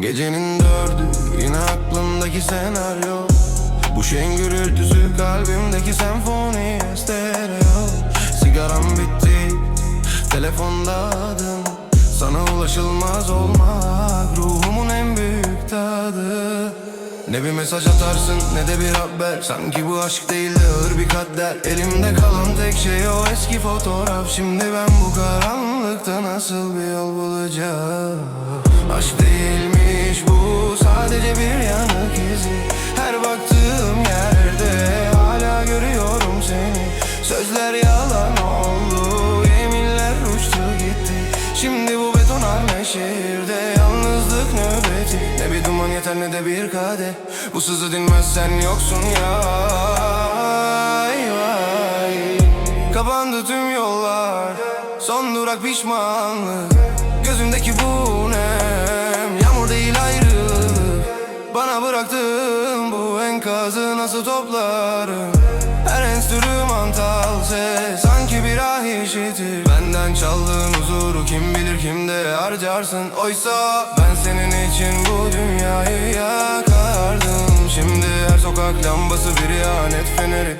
Gecenin dördü yine aklımdaki senaryo. Bu şeyin gürültüsü kalbimdeki senfoni stereo. Sigaram bitti telefonda adın. Sana ulaşılmaz olmak ruhumun en büyük tadı. Ne bir mesaj atarsın ne de bir haber. Sanki bu aşk değil de ağır bir kader. Elimde kalan tek şey o eski fotoğraf. Şimdi ben bu karanlıkta nasıl bir yol bulacağım? Aşk değilmiş sadece bir yanık izi Her baktığım yerde hala görüyorum seni. Sözler yalan oldu yeminler uçtu gitti. Şimdi bu betonarme şehirde yalnızlık nöbeti. Ne bir duman yeter ne de bir kadeh Bu sızı dinmez sen yoksun ya. Vay vay. Kapandı tüm yollar Son durak pişmanlık. Gözündeki bu nem Yağmur değil ayrılık Bana bıraktığın bu enkazı nasıl toplarım? Her enstrümantal ses Sanki bir ah işitir Benden çaldığın huzuru kim bilir kimde harcarsın? Oysa ben senin için bu dünyayı yakardım. Şimdi her sokak lambası bir ihanet feneri.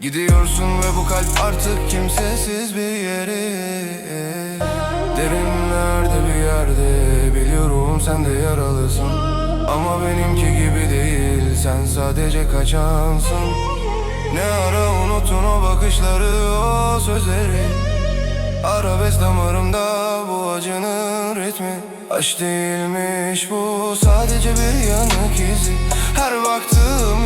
Gidiyorsun ve bu kalp artık kimsesiz bir yere Derinlerde bir yerde biliyorum sen de yaralısın Ama benimki gibi değil sen sadece kaçansın. Ne ara unuttun o bakışları o sözleri? Arabesk damarımda bu acının ritmi. Aşk değilmiş bu sadece bir yanık izi. Her baktığım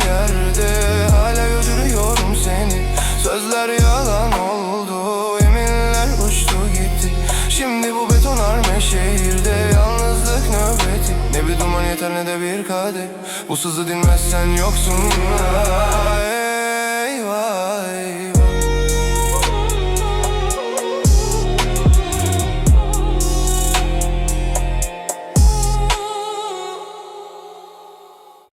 yeter ne de bir kadeh Bu sızı dinmezsen yoksun